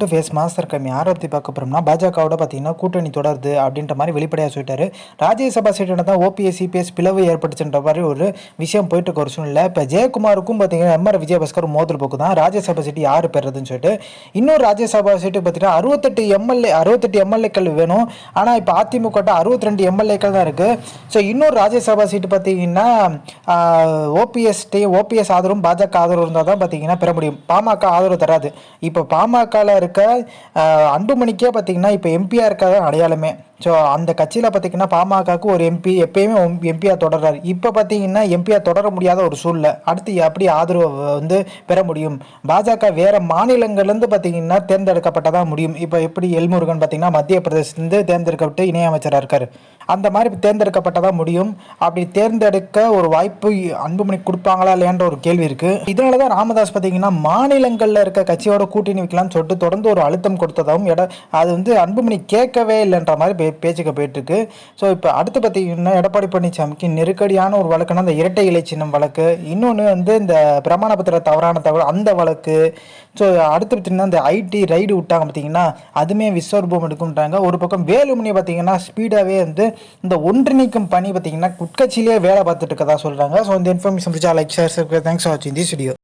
To face master கம்மி யாரை பற்றி பார்க்க போகிறோம்னா பாஜகவோட பார்த்தீங்கன்னா கூட்டணி தொடருது அப்படின்ற மாதிரி வெளிப்படையாக சொல்லிட்டாரு. ராஜ்யசபா சீட்டு தான் ஓபிஎஸ் சிபிஎஸ் பிளவு ஏற்பட்டுச்சுன்ற மாதிரி ஒரு விஷயம் போயிட்டு இருக்க ஒரு சூழ்நிலை இப்போ ஜெயக்குமாருக்கும் பார்த்தீங்கன்னா எம்ஆர் விஜயபாஸ்கர் மோதல் போக்கு தான். ராஜ்யசபா சீட்டு யார் பெறதுன்னு சொல்லிட்டு இன்னொரு ராஜ்யசபா சீட்டு பார்த்தீங்கன்னா அறுபத்தெட்டு எம்எல்ஏ அறுபத்தெட்டு எம்எல்ஏக்கள் வேணும். ஆனால் இப்போ அதிமுக அறுபத்தி ரெண்டு எம்எல்ஏக்கள் தான் இருக்குது ஸோ இன்னொரு ராஜ்யசபா சீட்டு பார்த்தீங்கன்னா ஓபிஎஸ்டி ஓபிஎஸ் ஆதரவும் பாஜக ஆதரவு இருந்தால் தான் பார்த்தீங்கன்னா பெற முடியும். பாமக ஆதரவு தராது. இப்போ பாமகவில் இருக்க அன்புமணிக்கே பார்த்தீங்கன்னா இப்போ எம்பியாக இருக்காத அடையாளமே. ஸோ அந்த கட்சியில் பார்த்தீங்கன்னா பாமகவுக்கு ஒரு எம்பி எப்பயுமே எம்பியாக தொடர்றாரு. இப்போ பார்த்தீங்கன்னா எம்பியாக தொடர முடியாத ஒரு சூழ்நிலை. அடுத்து எப்படி ஆதரவு வந்து பெற முடியும்? பாஜக வேற மாநிலங்கள்லேருந்து பார்த்தீங்கன்னா தேர்ந்தெடுக்கப்பட்டதான் முடியும். இப்போ எப்படி எல்முருகன் பார்த்தீங்கன்னா மத்திய பிரதேசத்துலேருந்து தேர்ந்தெடுக்கப்பட்டு இணையமைச்சராக இருக்காரு. அந்த மாதிரி தேர்ந்தெடுக்கப்பட்டதான் முடியும். அப்படி தேர்ந்தெடுக்க ஒரு வாய்ப்பு அன்புமணி கொடுப்பாங்களா இல்லையான்ற ஒரு கேள்வி இருக்கு. இதனால தான் ராமதாஸ் பார்த்தீங்கன்னா மாநிலங்களில் இருக்க கட்சியோட கூட்டணி வைக்கலாம்னு சொல்லிட்டு தொடர்ந்து ஒரு அழுத்தம் கொடுத்ததாகவும் எட அது வந்து அன்புமணி கேட்கவே இல்லைன்ற மாதிரி பே பேச்சுக்கு போயிட்டுருக்கு. ஸோ இப்போ அடுத்து பார்த்தீங்கன்னா எடப்பாடி பழனிசாமிக்கு நெருக்கடியான ஒரு வழக்குனா அந்த இரட்டை இலை சின்னம் வழக்கு. இன்னொன்று வந்து இந்த பிரமாண பத்திர தவறான தகவல் அந்த வழக்கு. ஸோ அடுத்து பார்த்தீங்கன்னா இந்த ஐடி ரைடு விட்டாங்க பார்த்தீங்கன்னா அதுவுமே விஸ்வரூபம் எடுக்கும்ன்றாங்க. ஒரு பக்கம் வேலுமணி பார்த்தீங்கன்னா ஸ்பீடாகவே வந்து இந்த ஒன்றிணைக்கும் பணி பார்த்தீங்கன்னா குட்கட்சியிலேயே வேலை பார்த்துட்டு இருக்கதா சொல்கிறாங்க ஸோ இந்த இன்ஃபர்மேஷன் பிடிச்சா லைக் ஷேர் தேங்க்ஸ் ஃபார் வாட்சிங் திஸ் வீடியோ